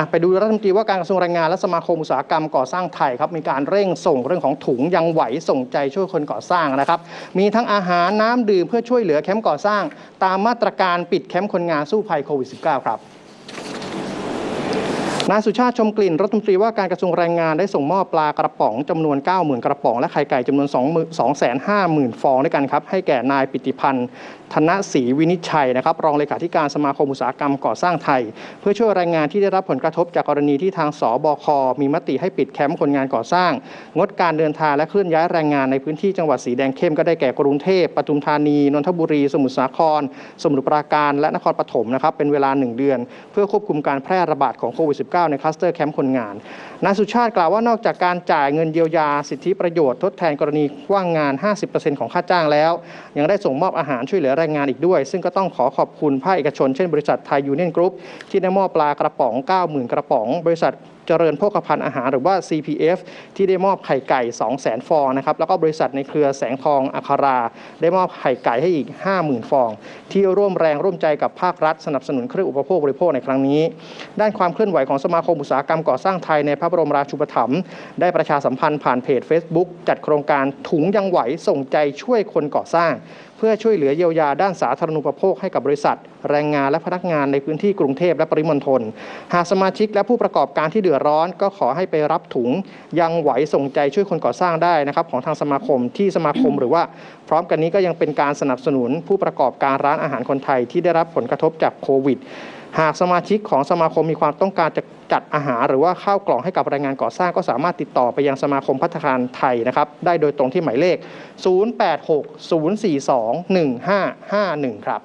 อะไปดูรัฐมนตรีว่าการกระทรวงแรงงานและสมาคมอุตสาหกรรมก่อสร้างไทยครับมีการเร่งส่งเรื่องของถุงยังไหวส่งใจช่วยคนก่อสร้างนะครับมีทั้งอาหารน้ำดื่มเพื่อช่วยเหลือแคมป์ก่อสร้าง ตามมาตรการปิดแคมป์คนงานสู้ภัยโควิด -19 ครับ นายสุชาติชมกลิ่นรัฐมนตรีว่าการกระทรวงแรงงานได้ส่งมอบปลากระป๋องจำนวน 90,000 กระป๋อง และไข่ไก่จำนวน 250,000 ฟองด้วยกันครับ ให้แก่นายปิติพันธ์ธนศรีวินิจฉัยนะครับ รองเลขาธิการสมาคมอุตสาหกรรมก่อสร้างไทย เพื่อช่วยแรงงานที่ได้รับผลกระทบจากกรณีที่ทางสบค มีมติให้ปิดแคมป์คนงานก่อสร้าง งดการเดินทางและเคลื่อนย้ายแรงงานในพื้นที่จังหวัดสีแดงเข้มก็ได้แก่กรุงเทพปทุมธานีนนทบุรี สมุทรสาคร สมุทรปราการ และนครปฐมนะครับเป็นเวลา 1 เดือน เพื่อควบคุมการแพร่ระบาดของโควิด -19 ในคลัสเตอร์แคมป์คนงาน นายสุชาติกล่าวว่านอกจากการจ่ายเงินเยียวยาสิทธิประโยชน์ทดแทนกรณีว่างงาน 50%ของค่าจ้างแล้ว ยังได้ส่งมอบอาหารช่วยเหลือแรงงานอีกด้วย ซึ่งก็ต้องขอขอบคุณภาคเอกชนเช่นบริษัทไทยยูเนียนกรุ๊ปที่ได้มอบปลากระป๋อง 90,000 กระป๋อง บริษัทเจริญโภคภัณฑ์อาหารหรือว่า CPF ที่ได้มอบไข่ไก่ 200,000 ฟองนะครับแล้วก็บริษัทในเครือแสงทองอัครา ได้มอบไข่ไก่ให้อีก 50,000 ฟอง ที่ร่วมแรงร่วมใจกับภาครัฐ สนับสนุนเครื่องอุปโภคบริโภคในครั้งนี้ ด้านความเคลื่อนไหวของสมาคมอุตสาหกรรมก่อสร้างไทยในพระบรมราชูปถัมภ์ได้ประชาสัมพันธ์ผ่านเพจ Facebook จัดโครงการถุงยังไหวส่งใจช่วยคนก่อสร้าง เพื่อช่วยเหลือเยียวยาด้านสาธารณูปโภคให้กับบริษัท แรงงานและพนักงานในพื้นที่กรุงเทพและปริมณฑลหากสมาชิกและผู้ประกอบการที่เดืือดร้อนก็ขอให้ไปรับถุงยังไหวส่งใจช่วยคนก่อสร้างได้นะครับของทางสมาคมที่สมาคมหรือว่า พร้อมกันนี้ก็ยังเป็นการสนับสนุนผู้ประกอบการร้านอาหารคนไทยที่ได้รับผลกระทบจากโควิดหากสมาชิกของสมาคมมีความต้องการจะจัดอาหารหรือว่าข้าวกล่องให้กับแรงงานก่อสร้างก็สามารถติดต่อไปยังสมาคมพัฒนาคารไทยนะครับ ได้โดยตรงที่หมายเลข 0860421551 ครับ